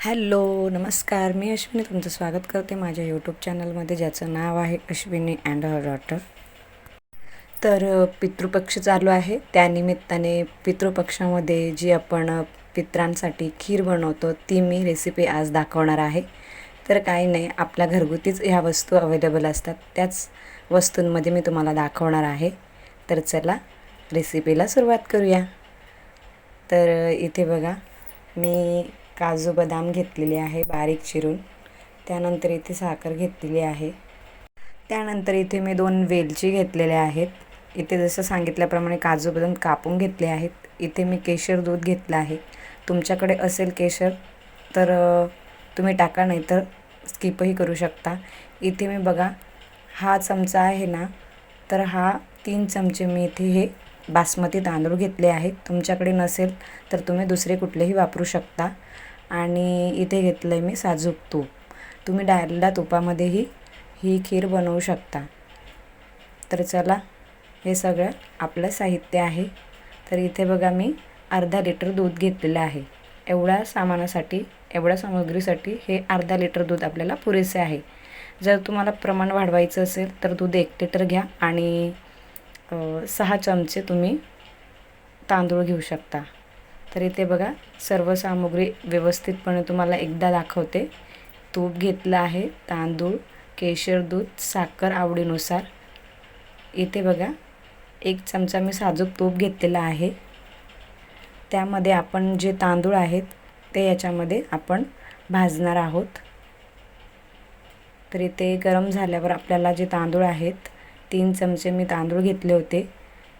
Hello नमस्कार. मी अश्विनी तुमचं स्वागत करते माझ्या यूट्यूब चॅनलमध्ये ज्याचं नाव आहे अश्विनी अँड हर डॉटर तर पितृपक्ष चालू आहे. त्यानिमित्ताने पितृपक्षामध्ये जी आपण पित्रांसाठी खीर बनवतो ती मी रेसिपी आज दाखवणार आहे. तर काही नाही आपल्या घरगुतीच ह्या वस्तू अवेलेबल असतात. त्याच वस्तूंमध्ये मी तुम्हाला दाखवणार आहे. तर चला रेसिपीला सुरुवात करूया. तर इथे बघा मी काजू बदाम घेतलेले आहे बारीक चिरून. त्यानंतर इथे साखर घेतलेली आहे. त्यानंतर इथे मी दोन वेलची घेतलेल्या आहेत. इथे जसं सांगितल्याप्रमाणे काजू बदाम कापून घेतले आहेत. इथे मी केशर दूध घेतलं आहे. तुमच्याकडे असेल केशर तर तुम्ही टाका नाही तर स्किपही करू शकता. इथे मी बघा हा चमचा आहे ना तर हा तीन चमचे मी इथे हे बासमती तांदूळ घेतले आहेत. तुमच्याकडे नसेल तर तुम्ही दुसरे कुठलेही वापरू शकता. आणि इथे घेतलं आहे मी साजूक तूप. तुम्ही डालडा तुपामध्येही ही खीर बनवू शकता. तर चला हे सगळं आपलं साहित्य आहे. तर इथे बघा मी अर्धा लिटर दूध घेतलेलं आहे. एवढ्या सामानासाठी एवढ्या सामग्रीसाठी हे अर्धा लिटर दूध आपल्याला पुरेसे आहे. जर तुम्हाला प्रमाण वाढवायचं असेल तर दूध एक लिटर घ्या आणि सहा चमचे तुम्ही तांदूळ घेऊ शकता. तर इथे बघा सर्व सामुग्री व्यवस्थितपणे तुम्हाला एकदा दाखवते. तूप घेतलं आहे तांदूळ केशर दूध साखर आवडीनुसार. इथे बघा एक चमचा मी साजूक तूप घेतलेला आहे. त्यामध्ये आपण जे तांदूळ आहेत ते याच्यामध्ये आपण भाजणार आहोत. तर इथे गरम झाल्यावर आपल्याला जे तांदूळ आहेत तीन चमचे मी तांदूळ घेतले होते.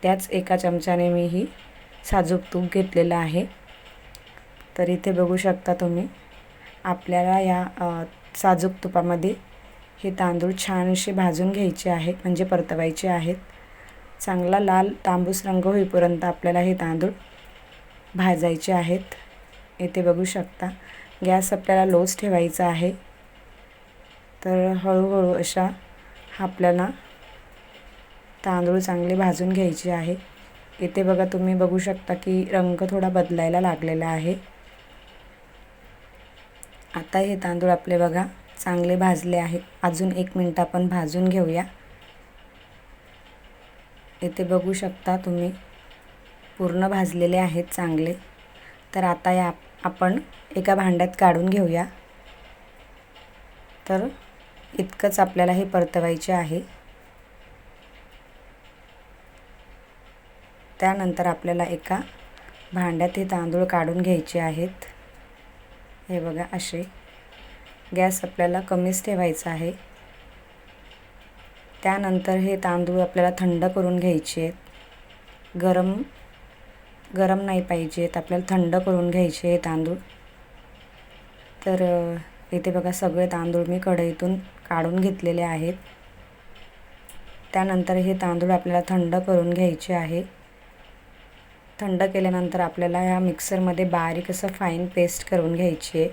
त्याच एका चमच्याने मी ही साजूक तूप घेतलेलं आहे. तर इथे बघू शकता तुम्ही आपल्याला या साजूक तुपामध्ये हे तांदूळ छानसे भाजून घ्यायचे आहे म्हणजे परतवायचे आहेत. चांगला लाल तांबूस रंग होईपर्यंत आपल्याला हे तांदूळ भाजायचे आहेत. इथे बघू शकता गॅस आपल्याला लोच ठेवायचा आहे. तर हळूहळू अशा आपल्याला तांदूळ चांगले भाजून घ्यायचे आहे. इथे बघा तुम्ही बघू शकता की रंग थोडा बदलायला लागलेला आहे. आता हे तांदूळ आपले बघा चांगले भाजले आहे. अजून एक मिनटं आपण भाजून घेऊया. इथे बघू शकता तुम्ही पूर्ण भाजलेले आहेत चांगले. तर आता या आपण एका भांड्यात काढून घेऊया. तर इतकंच आपल्याला हे परतवायचे आहे. त्यानंतर आपल्याला एका भांड्यात हे तांदूळ काढून घ्यायचे आहेत. हे बघा असे. गॅस आपल्याला कमीच ठेवायचा आहे. त्यानंतर हे तांदूळ आपल्याला थंड करून घ्यायचे आहेत. गरम गरम नाही पाहिजेत आपल्याला थंड करून घ्यायचे हे तांदूळ. तर इथे बघा सगळे तांदूळ मी कढईतून काढून घेतलेले आहेत. त्यानंतर हे तांदूळ आपल्याला थंड करून घ्यायचे आहे. थंड केल्यानंतर आपल्याला ह्या मिक्सरमध्ये बारीक असं फाईन पेस्ट करून घ्यायची आहे.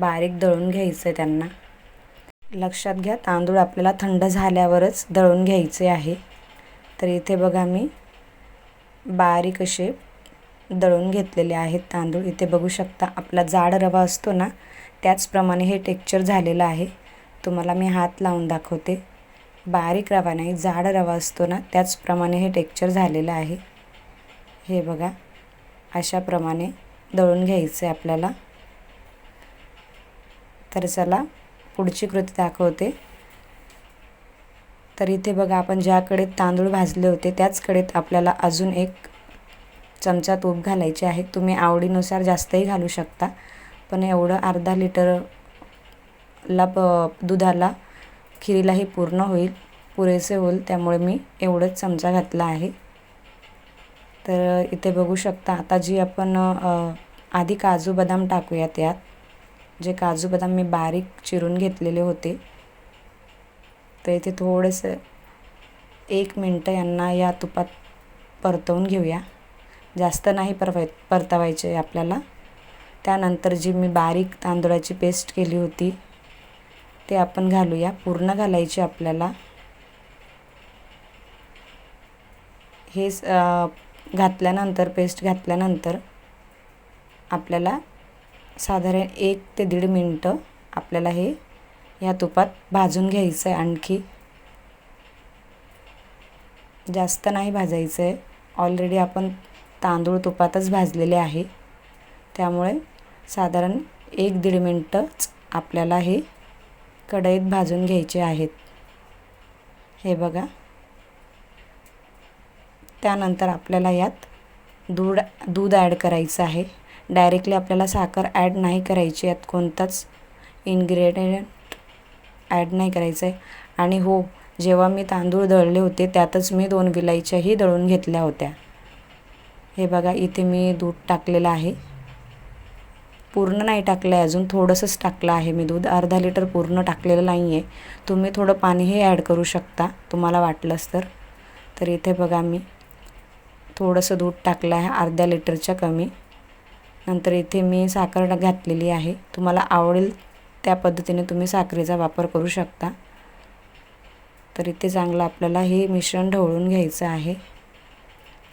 बारीक दळून घ्यायचं आहे त्यांना. लक्षात घ्या तांदूळ आपल्याला थंड झाल्यावरच दळून घ्यायचे आहे. तर इथे बघा मी बारीक असे दळून घेतलेले आहेत तांदूळ. इथे बघू शकता आपला जाड रवा असतो ना त्याचप्रमाणे हे टेक्चर झालेलं आहे. तुम्हाला मी हात लावून दाखवते. बारीक रवा नाही जाड रवा असतो ना त्याचप्रमाणे हे टेक्चर झालेलं आहे. हे बघा अशाप्रमाणे दळून घ्यायचं आहे आपल्याला. तर चला पुढची कृती दाखवते. तर इथे बघा आपण ज्याकडे तांदूळ भाजले होते त्याच कडेत आपल्याला अजून एक चमचा तूप घालायचे आहे. तुम्ही आवडीनुसार जास्तही घालू शकता पण एवढं अर्धा लिटरला प दुधाला खिरीलाही पूर्ण होईल पुरेसे होईल त्यामुळे मी एवढंच चमचा घातला आहे. तर इथे बघू शकता आता जी आपण आधी काजू बदाम टाकूया त्यात जे काजू बदाम मी बारीक चिरून घेतलेले होते. तर इथे थोडंसं एक मिनटं यांना या तुपात परतवून घेऊया. जास्त नाही परवाय परतवायचे आपल्याला. त्यानंतर जी मी बारीक तांदूळाची पेस्ट केली होती ते आपण घालूया. पूर्ण घालायची आपल्याला. हे स- घातल्यानंतर पेस्ट घातल्यानंतर आपल्याला साधारण एक ते दीड मिनटं आपल्याला हे या तुपात भाजून घ्यायचं आहे आणखी जास्त नाही भाजायचं आहे ऑलरेडी आपण तांदूळ तुपातच भाजलेले आहे. त्यामुळे साधारण एक दीड मिनटंच आपल्याला हे कढईत भाजून घ्यायचे आहेत. हे बघा. त्यानंतर आपल्याला यात दूध दूध ॲड करायचं आहे. डायरेक्टली आपल्याला साखर ॲड नाही करायची. यात कोणताच इन्ग्रेडियंट ॲड नाही करायचं आहे आणि हो जेव्हा मी तांदूळ दळले होते त्यातच मी दोन विलाईच्याही दळून घेतल्या होत्या. हे बघा इथे मी दूध टाकलेलं आहे. पूर्ण नाही टाकलं आहे अजून थोडंसंच टाकलं आहे मी दूध. अर्धा लिटर पूर्ण टाकलेलं नाही आहे तुम्ही थोडं पाणीही ॲड करू शकता तुम्हाला वाटलंच तर. तर इथे बघा मी थोडंसं दूध टाकलं आहे अर्ध्या लिटरच्या कमी. नंतर इथे मी साखर घातलेली आहे. तुम्हाला आवडेल त्या पद्धतीने तुम्ही साखरेचा वापर करू शकता. तर इथे चांगलं आपल्याला हे मिश्रण ढवळून घ्यायचं आहे.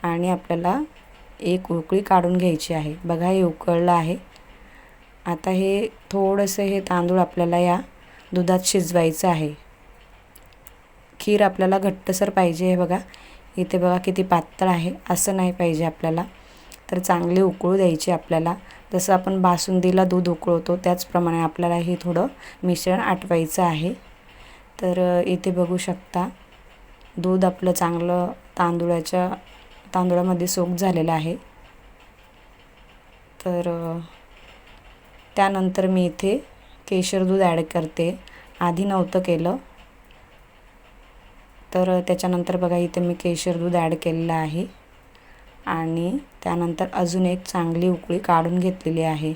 आणि आपल्याला एक उकळी काढून घ्यायची आहे. बघा हे उकळलं आहे. आता हे थोडंसं हे तांदूळ आपल्याला या दुधात शिजवायचं आहे. खीर आपल्याला घट्टसर पाहिजे हे बघा. इथे बघा किती पातळ आहे असं नाही पाहिजे आपल्याला. तर चांगले उकळू द्यायची आपल्याला. जसं आपण बासुंदीला दूध उकळवतो त्याचप्रमाणे आपल्याला हे थोडं मिश्रण आटवायचं आहे. तर इथे बघू शकता दूध आपलं चांगलं तांदुळाच्या तांदुळामध्ये सोक झालेलं आहे. तर त्यानंतर मी इथे केशर दूध ॲड करते. आधी नव्हतं केलं तर त्याच्यानंतर बघा इथे मी केशर दूध ॲड केलेलं आहे. आणि त्यानंतर अजून एक चांगली उकळी काढून घेतलेली आहे.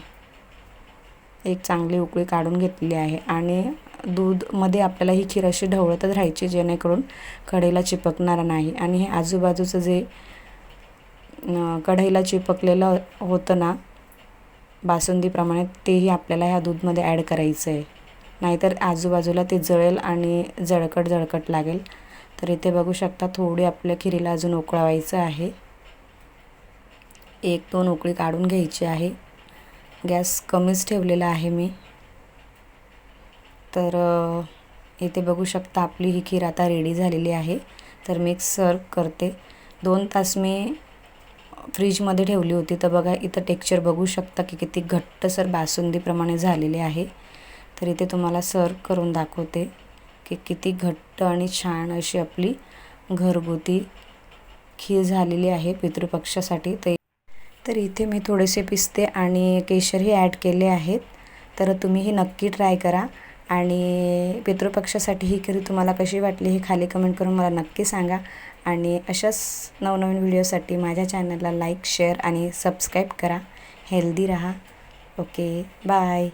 एक चांगली उकळी काढून घेतलेली आहे. आणि दूधमध्ये आपल्याला ही खीर अशी ढवळतच राहायची जेणेकरून कढईला चिपकणार नाही. आणि हे आजूबाजूचं जे कढईला चिपकलेलं होतं ना बासुंदीप्रमाणे तेही आपल्याला ह्या दूधमध्ये ॲड करायचं आहे नाहीतर आजूबाजूला ते जळेल आणि जळकट जळकट लागेल. तर इथे बघू शकता थोडी आपल्या खिरीला अजून उकळवायचं आहे. एक दोन उकळी काढून घ्यायची आहे. गॅस कमीच ठेवलेला आहे मी. तर इथे बघू शकता आपली ही खीर आता रेडी झालेली आहे. तर मी सर्व करते. दोन तास मी फ्रीजमध्ये ठेवली होती. तर बघा इथं टेक्स्चर बघू शकता की किती घट्टसर बासुंदीप्रमाणे झालेले आहे. तर इथे तुम्हाला सर्व करून दाखवते. की किती घट्ट आणि छान अशी आपली घरगुती खीर झालेली आहे पितृपक्षासाठी. तर तर इथे मी थोडेसे पिस्ते आणि केशरही ॲड केले आहेत. तर तुम्हीही नक्की ट्राय करा. आणि पितृपक्षासाठी ही खीर तुम्हाला कशी वाटली हे खाली कमेंट करून मला नक्की सांगा. आणि अशाच नवनवीन व्हिडिओसाठी माझ्या चॅनलला लाईक शेअर आणि सबस्क्राईब करा. हेल्दी राहा. Okay bye.